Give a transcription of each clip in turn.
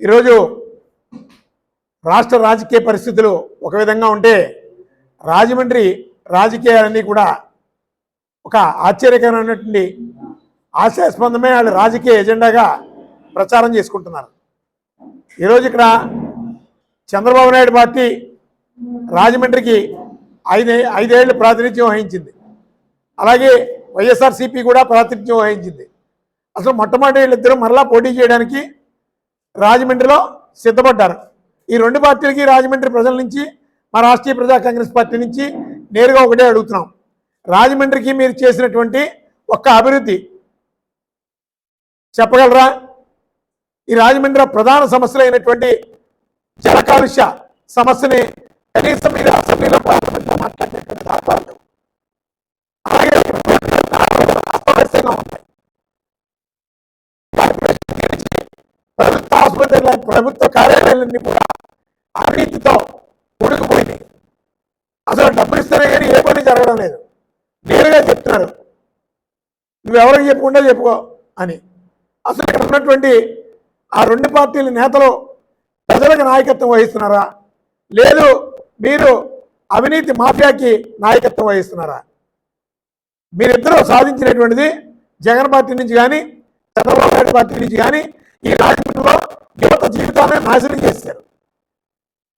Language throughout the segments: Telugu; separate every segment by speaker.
Speaker 1: ఈరోజు రాష్ట్ర రాజకీయ పరిస్థితులు ఒక విధంగా ఉంటే రాజమండ్రి రాజకీయాలన్నీ కూడా ఒక ఆశ్చర్యకరమైనటువంటి ఆశాస్పందమే వాళ్ళు రాజకీయ ఎజెండాగా ప్రచారం చేసుకుంటున్నారు. ఈరోజు ఇక్కడ చంద్రబాబు నాయుడు పార్టీ రాజమండ్రికి ఐదే ఐదేళ్ళు ప్రాతినిధ్యం వహించింది. అలాగే వైఎస్ఆర్సీపీ కూడా ప్రాతినిధ్యం వహించింది. అసలు మొట్టమొదటి వీళ్ళిద్దరూ మరలా పోటీ చేయడానికి రాజమండ్రిలో సిద్ధపడ్డారు. ఈ రెండు పార్టీలకి రాజమండ్రి ప్రజల నుంచి మా రాష్ట్రీయ ప్రజా కాంగ్రెస్ పార్టీ నుంచి నేరుగా ఒకటే అడుగుతున్నాం. రాజమండ్రికి మీరు చేసినటువంటి ఒక్క అభివృద్ధి చెప్పగలరా? ఈ రాజమండ్రి ప్రధాన సమస్యలు అయినటువంటి జల కాలుష్య సమస్యని కనీసం మీరు అసెంబ్లీలో పార్లమెంట్లో మాట్లాడినటువంటి దాఖలాలు ప్రభుత్వ కార్యాలయాలన్నీ కూడా అవినీతితో ఉడుకుపోయినాయి అసలు డబ్బులు ఇస్తేనే కానీ ఏ పని జరగడం లేదు. నేరుగా చెప్తున్నారు నువ్వెవరికి చెప్పుకుంటే చెప్పుకో అని. అసలు ఇక్కడ ఉన్నటువంటి ఆ రెండు పార్టీల నేతలు ప్రజలకు నాయకత్వం వహిస్తున్నారా? లేదు మీరు అవినీతి మాఫియాకి నాయకత్వం వహిస్తున్నారా? మీరిద్దరూ సాధించినటువంటిది జగన్ పార్టీ నుంచి కానీ చంద్రబాబు నాయుడు పార్టీ నుంచి కానీ ఈ రాజకీయంలో యువత జీవితాన్ని నాశనం చేశారు.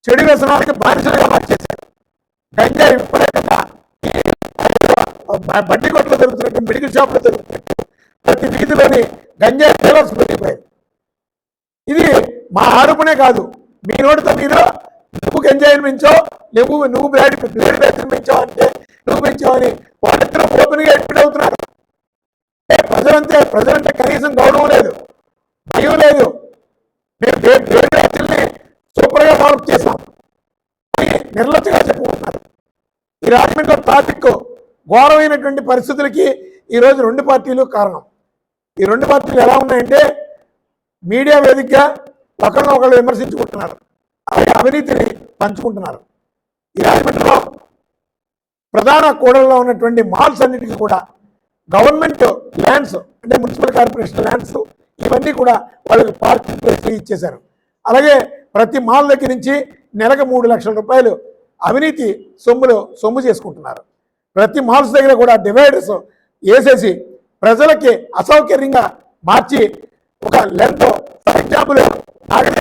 Speaker 1: చెడు వ్యసనానికి బానిసలుగా మార్చేశారు. గంజాయి విపరీతంగా ఈ కొట్లు బండి మెడికల్ షాప్లో దొరుకుతున్నట్టు ప్రతి వీధిలోని గంజాయి డీలర్స్ పెరిగిపోయారు ఇది మా ఆరోపణే కాదు. మీ నోటితో మీరు నువ్వు గంజాయిని పెంచో నువ్వు నువ్వు బ్లేడ్ బ్లేడ్ బ్యాచ్ని పెంచావు అంటే నువ్వు పెంచావని వాళ్ళిద్దరూ ఓపెన్గా అడ్మిట్ అవుతున్నారు. ప్రజలంతే ప్రజలంటే కనీసం గౌరవం లేదు భయం లేదు. మేము బ్లేడ్ రాజ్యాల్ని సూపర్గా డెవలప్ చేశాం. అని నిర్లక్ష్యంగా చెప్పుకుంటున్నారు. ఈ రాజమండ్రిలో ట్రాఫిక్ ఘోరమైనటువంటి పరిస్థితులకి ఈరోజు రెండు పార్టీలు కారణం. ఈ రెండు పార్టీలు ఎలా ఉన్నాయంటే మీడియా వేదికగా ఒకరిని ఒకళ్ళు విమర్శించుకుంటున్నారు. అలాగే అవినీతిని పంచుకుంటున్నారు. ఈ రాజమండ్రిలో ప్రధాన కూడల్లో ఉన్నటువంటి మాల్స్ అన్నిటికీ కూడా గవర్నమెంట్ ల్యాండ్స్ అంటే మున్సిపల్ కార్పొరేషన్ ల్యాండ్స్ ఇవన్నీ కూడా వాళ్ళకి పార్కింగ్ ప్లేస్ ఇచ్చేశారు. అలాగే ప్రతి మాల్ దగ్గర నుంచి నెలకు మూడు లక్షల రూపాయలు అవినీతి సొమ్ములు సొమ్ము చేసుకుంటున్నారు. ప్రతి మాల్స్ దగ్గర కూడా డివైడర్స్ వేసేసి ప్రజలకి అసౌకర్యంగా మార్చి ఒక లెంత్ ఫర్ ఎగ్జాంపుల్ నాగరిక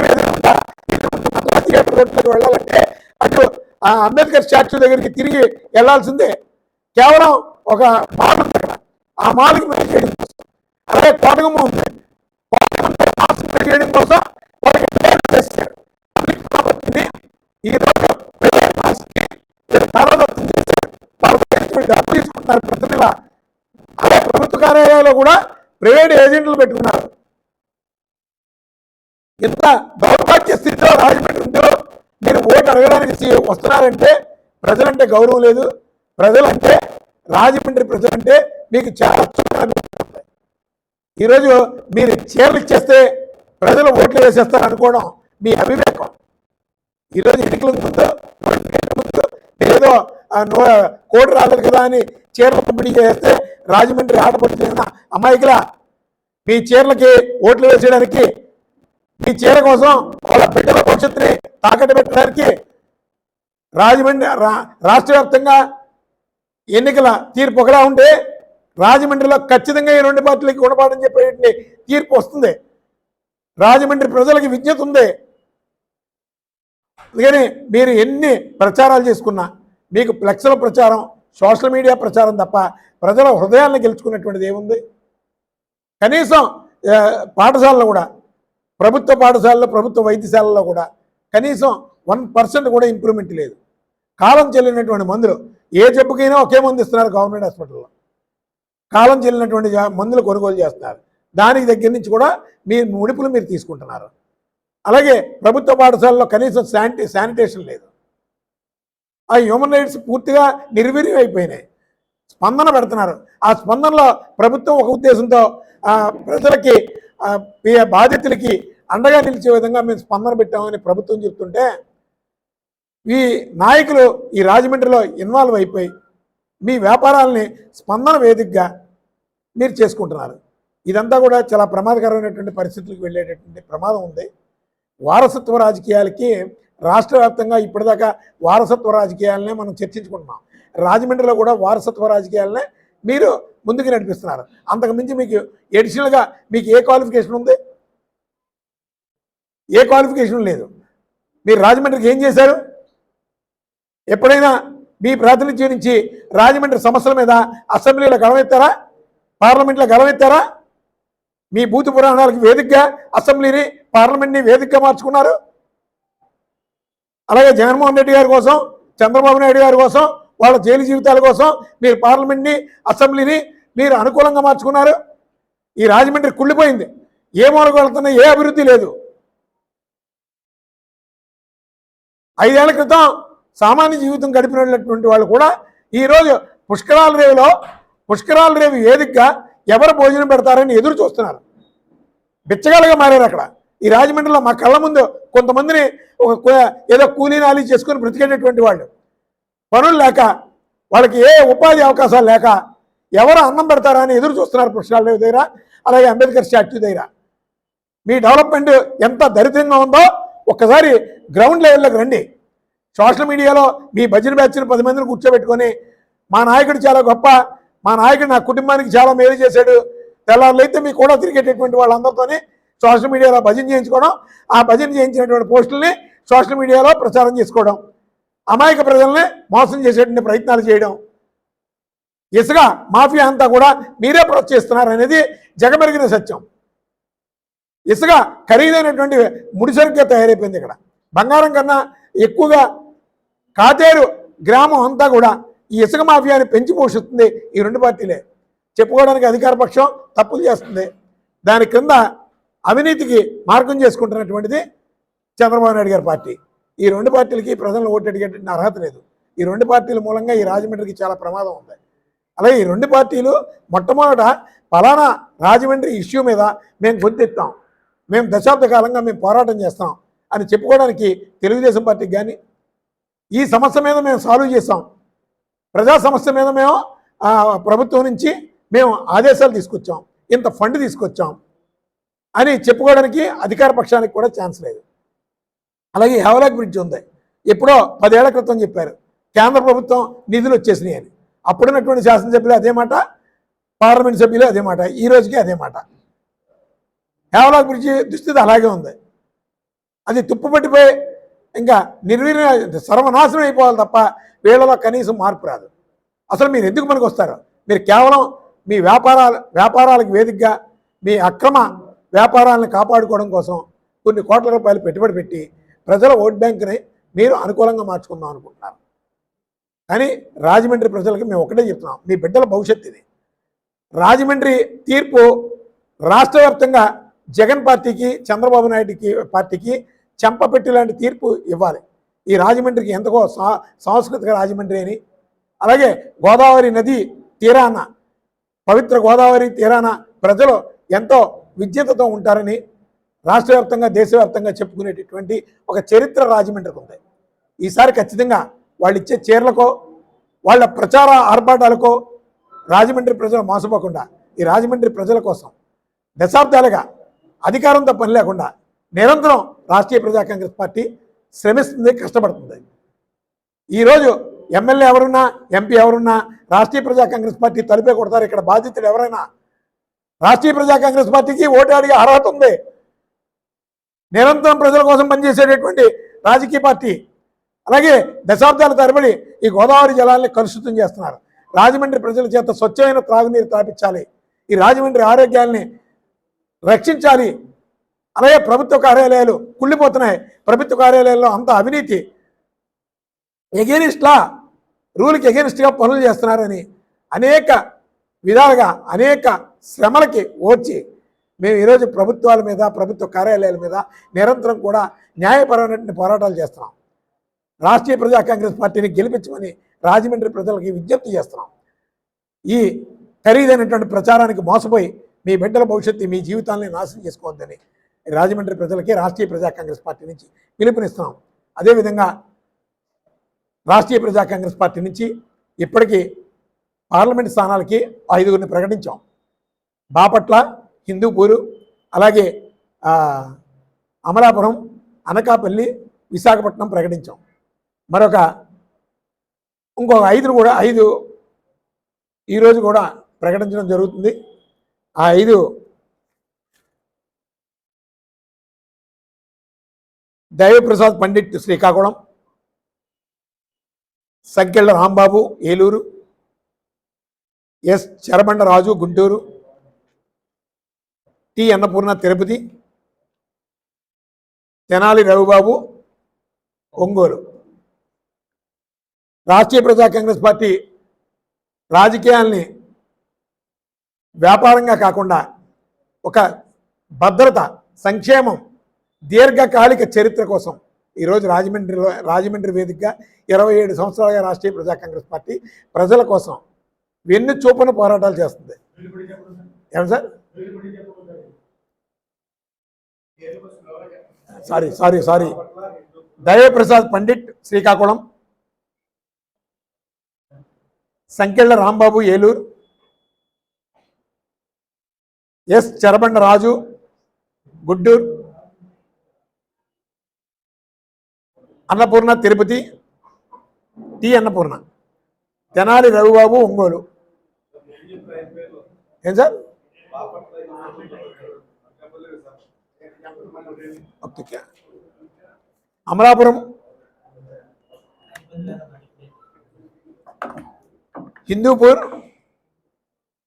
Speaker 1: వెళ్ళాలంటే అటు ఆ అంబేద్కర్ స్టాచ్యూ దగ్గరికి తిరిగి వెళ్ళాల్సిందే. కేవలం ఒక మాల్ ఉంది ఆ మాల్కి అలాగే కోటగమ్మ ఉంది. చేయడం కోసం వాళ్ళకి ప్రేరణ చేశారు. పబ్లిక్ ఈ రోజు పిల్లల భాషకి తారదత్తం చేశారు. వాళ్ళు డబ్బు తీసుకుంటున్నారు ప్రతి నెల అలాగే ప్రభుత్వ కార్యాలయాల్లో కూడా ప్రైవేట్ ఏజెంట్లు పెట్టుకున్నారు. ఇంత దౌర్భాగ్య స్థితిలో రాజమండ్రి ఉందో మీరు ఓటు అడగడానికి వస్తున్నారంటే ప్రజలంటే గౌరవం లేదు. ప్రజలంటే రాజమండ్రి ప్రజలంటే మీకు చాలా చులకన ఈరోజు మీరు చీరలు ఇచ్చేస్తే ప్రజలు ఓట్లు వేసేస్తారు అనుకోవడం మీ అవివేకం. ఈరోజు ఎన్నికల ముందు ముందు ఏదో కోటి రాలేదు కదా అని చీరలు పంపిణీ చేస్తే రాజమండ్రి ఆటపడుతున్న అమాయకుల మీ చీరలకి ఓట్లు వేసేయడానికి మీ చీర కోసం వాళ్ళ బిడ్డల భవిష్యత్తుని తాకట్టు పెట్టడానికి రాజమండ్రి రా- రాష్ట్ర వ్యాప్తంగా ఎన్నికల తీర్పు ఒకలా ఉంటే రాజమండ్రిలో ఖచ్చితంగా ఈ రెండు పార్టీలకి గుణపాఠం చెప్పేటువంటి తీర్పు వస్తుంది. రాజమండ్రి ప్రజలకి విజ్ఞత ఉంది. అందుకని మీరు ఎన్ని ప్రచారాలు చేసుకున్నా మీకు ఫ్లెక్స్ల ప్రచారం సోషల్ మీడియా ప్రచారం తప్ప ప్రజల హృదయాన్ని గెలుచుకున్నటువంటిది ఏముంది? కనీసం పాఠశాలలో కూడా ప్రభుత్వ పాఠశాలలో ప్రభుత్వ వైద్యశాలలో కూడా కనీసం వన్ పర్సెంట్ కూడా ఇంప్రూవ్మెంట్ లేదు. కాలం చెల్లినటువంటి మందులు ఏ జబ్బుకైనా ఒకే మందు ఇస్తున్నారు గవర్నమెంట్ హాస్పిటల్లో. కాలం చెల్లినటువంటి మందులు కొనుగోలు చేస్తున్నారు. దానికి దగ్గర నుంచి కూడా మీ ముడిపులు మీరు తీసుకుంటున్నారు. అలాగే ప్రభుత్వ పాఠశాలలో కనీసం శానిటే శానిటేషన్ లేదు. ఆ హ్యూమన్ రైట్స్ పూర్తిగా నిర్వీర్యం అయిపోయినాయి. స్పందన పెడుతున్నారు. ఆ స్పందనలో ప్రభుత్వం ఒక ఉద్దేశంతో ప్రజలకి బాధితులకి అండగా నిలిచే విధంగా మేము స్పందన పెట్టామని ప్రభుత్వం చెప్తుంటే ఈ నాయకులు ఈ రాజమండ్రిలో ఇన్వాల్వ్ అయిపోయి మీ వ్యాపారాలని స్పందన వేదికగా మీరు చేసుకుంటున్నారు. ఇదంతా కూడా చాలా ప్రమాదకరమైనటువంటి పరిస్థితులకు వెళ్ళేటటువంటి ప్రమాదం ఉంది. వారసత్వ రాజకీయాలకి రాష్ట్ర వ్యాప్తంగా ఇప్పటిదాకా వారసత్వ రాజకీయాలనే మనం చర్చించుకుంటున్నాం. రాజమండ్రిలో కూడా వారసత్వ రాజకీయాలనే మీరు ముందుకు నడిపిస్తున్నారు. అంతకుమించి మీకు ఎడిషనల్గా మీకు ఏ క్వాలిఫికేషన్ ఉంది? ఏ క్వాలిఫికేషన్ లేదు. మీరు రాజమండ్రికి ఏం చేశారు? ఎప్పుడైనా మీ ప్రాతినిధ్యం నుంచి రాజమండ్రి సమస్యల మీద అసెంబ్లీలో గడవెత్తారా పార్లమెంట్లో గడవెత్తారా మీ భూతి పురాణాలకు వేదికగా అసెంబ్లీని పార్లమెంట్ని వేదికగా మార్చుకున్నారు. అలాగే జగన్మోహన్ రెడ్డి గారి కోసం చంద్రబాబు నాయుడు గారి కోసం వాళ్ళ జైలు జీవితాల కోసం మీరు పార్లమెంట్ని అసెంబ్లీని మీరు అనుకూలంగా మార్చుకున్నారు. ఈ రాజమండ్రి కుళ్ళిపోయింది. ఏ మూలకెళ్తున్నా ఏ అభివృద్ధి లేదు. ఐదేళ్ళ క్రితం సామాన్య జీవితం గడిపినటువంటి వాళ్ళు కూడా ఈరోజు పుష్కరాల రేవులో పుష్కరాల రేవు వేదికగా ఎవరు భోజనం పెడతారని ఎదురు చూస్తున్నారు. బిచ్చగాలుగా మారారు అక్కడ. ఈ రాజమండ్రిలో మా కళ్ళ ముందు కొంతమందిని ఒక ఏదో కూలీ నాలి చేసుకొని బ్రతికేటటువంటి వాళ్ళు. పనులు లేక వాళ్ళకి ఏ ఉపాధి అవకాశాలు లేక ఎవరు అన్నం పెడతారా అని ఎదురు చూస్తున్నారు పుష్కరాల దగ్గర అలాగే అంబేద్కర్ స్టాట్యూ దగ్గర. మీ డెవలప్మెంట్ ఎంత దరిద్రంగా ఉందో ఒక్కసారి గ్రౌండ్ లెవెల్లోకి రండి. సోషల్ మీడియాలో మీ భజన బ్యాచ్ని పది మందిని కూర్చోబెట్టుకొని మా నాయకుడు చాలా గొప్ప మా నాయకుడు నా కుటుంబానికి చాలా మేలు చేశాడు. తెల్లారులు అయితే మీకు కూడా తిరిగేటటువంటి వాళ్ళందరితోని సోషల్ మీడియాలో భజన చేయించుకోవడం ఆ భజన చేయించినటువంటి పోస్టుల్ని సోషల్ మీడియాలో ప్రచారం చేసుకోవడం అమాయక ప్రజల్ని మోసం చేసేటువంటి ప్రయత్నాలు చేయడం. ఇసుక మాఫియా అంతా కూడా మీరే ప్రోత్సహిస్తున్నారు అనేది జగమెరిగిన సత్యం. ఇసుక ఖరీదైనటువంటి ముడిసరిగ్గా తయారైపోయింది ఇక్కడ. బంగారం కన్నా ఎక్కువగా కాతేరు గ్రామం అంతా కూడా ఈ ఇసుక మాఫియాని పెంచి పోషిస్తుంది ఈ రెండు పార్టీలే. చెప్పుకోవడానికి అధికార పక్షం తప్పులు చేస్తుంది. దాని క్రింద అవినీతికి మార్గం చేసుకుంటున్నటువంటిది చంద్రబాబు నాయుడు గారి పార్టీ. ఈ రెండు పార్టీలకి ప్రజలను ఓటు అడిగేటువంటి అర్హత లేదు. ఈ రెండు పార్టీల మూలంగా ఈ రాజమండ్రికి చాలా ప్రమాదం ఉంది. అలాగే ఈ రెండు పార్టీలు మొట్టమొదట ఫలానా రాజమండ్రి ఇష్యూ మీద మేము గొంతెత్తాం. మేము దశాబ్ద కాలంగా మేము పోరాటం చేస్తాం అని చెప్పుకోవడానికి తెలుగుదేశం పార్టీకి కానీ ఈ సమస్య మీద మేము సాల్వ్ చేస్తాం. ప్రజా సమస్య మీద మేము ప్రభుత్వం నుంచి మేము ఆదేశాలు తీసుకొచ్చాం. ఇంత ఫండ్ తీసుకొచ్చాం అని చెప్పుకోవడానికి అధికార పక్షానికి కూడా ఛాన్స్ లేదు. అలాగే హెవలాక్ బ్రిడ్జ్ ఉంది. ఎప్పుడో పదేళ్ళ క్రితం చెప్పారు. కేంద్ర ప్రభుత్వం నిధులు వచ్చేసినాయి అని. అప్పుడున్నటువంటి శాసనసభ్యులు అదే మాట పార్లమెంట్ సభ్యులు అదే మాట ఈ రోజుకి అదే మాట. హేవలాక్ బ్రిడ్జి దుస్థితి అలాగే ఉంది. అది తుప్పుపట్టిపోయి ఇంకా నిర్వీర్య సర్వనాశనం అయిపోవాలి తప్ప వీళ్ళలో కనీసం మార్పు రాదు. అసలు మీరు ఎందుకు మనకు వస్తారు? మీరు కేవలం మీ వ్యాపారాల వ్యాపారాలకు వేదికగా మీ అక్రమ వ్యాపారాలను కాపాడుకోవడం కోసం కొన్ని కోట్ల రూపాయలు పెట్టుబడి పెట్టి ప్రజల ఓట్ బ్యాంక్ని మీరు అనుకూలంగా మార్చుకుందాం అనుకుంటున్నారు. కానీ రాజమండ్రి ప్రజలకు మేము ఒకటే చెప్తున్నాం. మీ బిడ్డల భవిష్యత్తు ఇది. రాజమండ్రి తీర్పు రాష్ట్ర జగన్ పార్టీకి చంద్రబాబు నాయుడుకి పార్టీకి చెంపపెట్టి లాంటి తీర్పు ఇవ్వాలి. ఈ రాజమండ్రికి ఎంతకో సా సాంస్కృతిక రాజమండ్రి అని. అలాగే గోదావరి నది తీరాన పవిత్ర గోదావరి తీరాన ప్రజలు ఎంతో విజ్ఞతతో ఉంటారని రాష్ట్ర వ్యాప్తంగా దేశవ్యాప్తంగా చెప్పుకునేటటువంటి ఒక చరిత్ర రాజమండ్రికి ఉంది. ఈసారి ఖచ్చితంగా వాళ్ళు ఇచ్చే చీరలకో వాళ్ళ ప్రచార ఆర్భాటాలకో రాజమండ్రి ప్రజలు మోసపోకుండా ఈ రాజమండ్రి ప్రజల కోసం దశాబ్దాలుగా అధికారంతో పని లేకుండా నిరంతరం రాష్ట్రీయ ప్రజా కాంగ్రెస్ పార్టీ శ్రమిస్తుంది కష్టపడుతుంది. ఈరోజు ఎమ్మెల్యే ఎవరున్నా ఎంపీ ఎవరున్నా రాష్ట్రీయ ప్రజా కాంగ్రెస్ పార్టీ తలిపే కొడతారు. ఇక్కడ బాధితులు ఎవరైనా రాష్ట్రీయ ప్రజా కాంగ్రెస్ పార్టీకి ఓటు అడిగే అర్హత ఉంది. నిరంతరం ప్రజల కోసం పనిచేసేటటువంటి రాజకీయ పార్టీ అలాగే దశాబ్దాల తరబడి ఈ గోదావరి జలాల్ని కలుషితం చేస్తున్నారు. రాజమండ్రి ప్రజల చేత స్వచ్ఛమైన త్రాగునీరు తాపించాలి. ఈ రాజమండ్రి ఆరోగ్యాల్ని రక్షించాలి. అలాగే ప్రభుత్వ కార్యాలయాలు కుళ్ళిపోతున్నాయి. ప్రభుత్వ కార్యాలయాల్లో అంత అవినీతి. ఎగెనిస్ట్లా రూల్కి ఎగెనిస్ట్గా పనులు చేస్తున్నారని అనేక విధాలుగా అనేక శ్రమలకి ఓర్చి మేము ఈరోజు ప్రభుత్వాల మీద ప్రభుత్వ కార్యాలయాల మీద నిరంతరం కూడా న్యాయపరమైన పోరాటాలు చేస్తున్నాం. రాష్ట్రీయ ప్రజా కాంగ్రెస్ పార్టీని గెలిపించమని రాజమండ్రి ప్రజలకి విజ్ఞప్తి చేస్తున్నాం. ఈ ఖరీదైనటువంటి ప్రచారానికి మోసపోయి మీ బిడ్డల భవిష్యత్తు మీ జీవితాన్ని నాశనం చేసుకోవద్దని రాజమండ్రి ప్రజలకి రాష్ట్రీయ ప్రజా కాంగ్రెస్ పార్టీ నుంచి పిలుపునిస్తున్నాం. అదేవిధంగా రాష్ట్రీయ ప్రజా కాంగ్రెస్ పార్టీ నుంచి ఇప్పటికీ పార్లమెంట్ స్థానాలకి ఐదుగురిని ప్రకటించాం. బాపట్ల హిందూపూరు అలాగే అమలాపురం అనకాపల్లి విశాఖపట్నం ప్రకటించాం. మరొక ఇంకొక ఐదును కూడా ఐదు ఈరోజు కూడా ప్రకటించడం జరుగుతుంది. ఆ ఐదు Daivaprasad Pandit Srikakulam Sankella Rambabu Eluru S Charabanda Raju Guntur T Annapurna Tirupati Tenali Ravibabu Ongole. Rashtriya Praja Congress party రాజకీయాల్ని వ్యాపారంగా కాకుండా ఒక భద్రత సంక్షేమం దీర్ఘకాలిక చరిత్ర కోసం ఈరోజు రాజమండ్రిలో రాజమండ్రి వేదికగా ఇరవై ఏడు సంవత్సరాలుగా రాష్ట్రీయ ప్రజా కాంగ్రెస్ పార్టీ ప్రజల కోసం వెన్ను చూపున పోరాటాలు చేస్తుంది. ఏమన్నా sir? Sorry sorry sorry. Dayaprasad Pandit Srikakulam. Sankella Rambabu Eluru. S. Charabanda Raju Guduru. Annapurna Tirupati T Annapurna. Tenali Raghubabu Ongole. ఏం సార్? ఓకే అమలాపురం. హిందూపూర్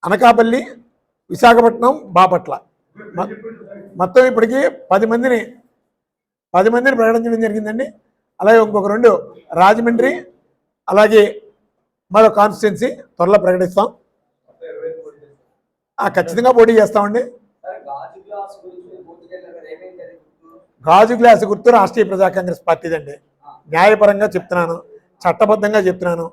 Speaker 1: అనకాపల్లి విశాఖపట్నం బాపట్ల. మొత్తం ఇప్పటికి పది మందిని పది మందిని ప్రకటించడం జరిగిందండి. అలాగే ఇంకొక రెండు రాజమండ్రి అలాగే మరో కాన్స్టిట్యున్సీ త్వరలో ప్రకటిస్తాం. ఖచ్చితంగా పోటీ చేస్తామండి.
Speaker 2: గాజు గ్లాస్
Speaker 1: గాజు గ్లాసు గుర్తు రాష్ట్రీయ ప్రజా కాంగ్రెస్ పార్టీదండి. న్యాయపరంగా చెప్తున్నాను చట్టబద్ధంగా చెప్తున్నాను.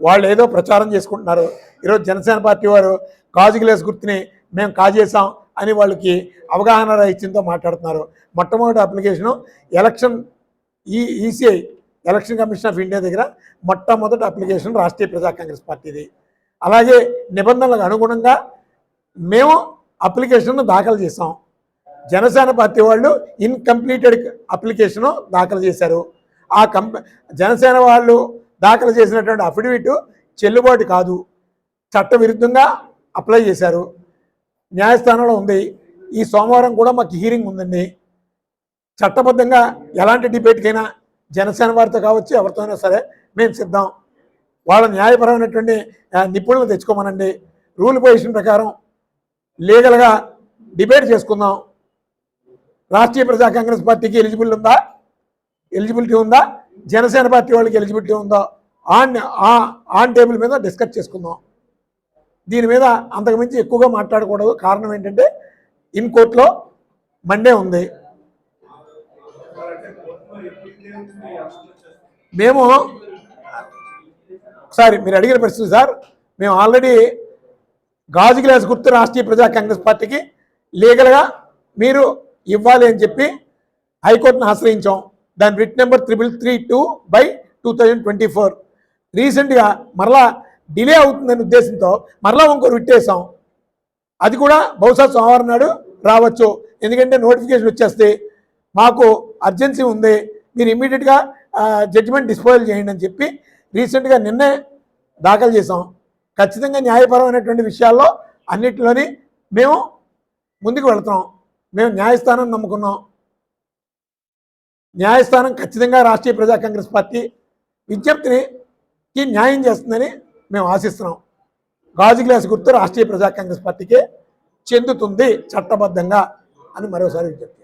Speaker 1: వాళ్ళు ఏదో ప్రచారం చేసుకుంటున్నారు. ఈరోజు జనసేన పార్టీ వారు గాజు గ్లాస్ గుర్తుని మేము కాజేసాం అని వాళ్ళకి అవగాహన రహిత్యంతో మాట్లాడుతున్నారు. మొట్టమొదటి అప్లికేషను ఎలక్షన్ ఈ ECI election commission of India దగ్గర మొట్టమొదటి అప్లికేషన్ రాష్ట్రీయ ప్రజా కాంగ్రెస్ పార్టీది. అలాగే నిబంధనలకు అనుగుణంగా మేము అప్లికేషన్ను దాఖలు చేసాం జనసేన పార్టీ వాళ్ళు ఇన్కంప్లీటెడ్ అప్లికేషను దాఖలు చేశారు. ఆ కంప జనసేన వాళ్ళు దాఖలు చేసినటువంటి అఫిడవిట్ చెల్లుబాటు కాదు. చట్టవిరుద్ధంగా అప్లై చేశారు. న్యాయస్థానంలో ఉంది. ఈ సోమవారం కూడా మాకు హీరింగ్ ఉందండి. చట్టబద్ధంగా ఎలాంటి డిబేట్కైనా జనసేన వారితో కావచ్చు ఎవరితోనైనా సరే మేము సిద్ధం. వాళ్ళ న్యాయపరమైనటువంటి నిపుణులు తెచ్చుకోమనండి. రూల్ పొజిషన్ ప్రకారం లీగల్గా డిబేట్ చేసుకుందాం. రాష్ట్రీయ ప్రజా కాంగ్రెస్ పార్టీకి ఎలిజిబుల్ ఉందా? ఎలిజిబిలిటీ ఉందా? జనసేన పార్టీ వాళ్ళకి ఎలిజిబిలిటీ ఉందా? ఆన్ ఆన్ టేబుల్ మీద డిస్కస్ చేసుకుందాం. దీని మీద అంతకుమించి ఎక్కువగా మాట్లాడకూడదు. కారణం ఏంటంటే ఇన్ కోర్టులో మండే ఉంది. మేము ఒకసారి మీరు అడిగిన ప్రశ్న సార్ మేము ఆల్రెడీ గాజు గ్లాస్ గుర్తు రాష్ట్రీయ ప్రజా కాంగ్రెస్ పార్టీకి లీగల్గా మీరు ఇవ్వాలి అని చెప్పి హైకోర్టును ఆశ్రయించాం. దాని writ number triple three two by two thousand twenty four. రీసెంట్గా మరలా డిలే అవుతుందనే ఉద్దేశంతో మరలా ఇంకో రిట్ వేసాం. అది కూడా బహుశా సోమవారం నాడు రావచ్చు. ఎందుకంటే నోటిఫికేషన్ వచ్చేస్తే మాకు అర్జెన్సీ ఉంది. మీరు ఇమ్మీడియట్గా జడ్జిమెంట్ డిస్పోజల్ చేయండి అని చెప్పి రీసెంట్గా నిన్నే దాఖలు చేసాం ఖచ్చితంగా న్యాయపరమైనటువంటి విషయాల్లో అన్నిటిలోని మేము ముందుకు వెళుతున్నాం. మేము న్యాయస్థానం నమ్ముకున్నాం. న్యాయస్థానం ఖచ్చితంగా రాష్ట్రీయ ప్రజా కాంగ్రెస్ పార్టీ విజ్ఞప్తిని కి న్యాయం చేస్తుందని మేము ఆశిస్తున్నాం. గాజు గ్లాస్ గుర్తు రాష్ట్రీయ ప్రజా కాంగ్రెస్ పార్టీకి చెందుతుంది చట్టబద్ధంగా అని మరోసారి విజ్ఞప్తి.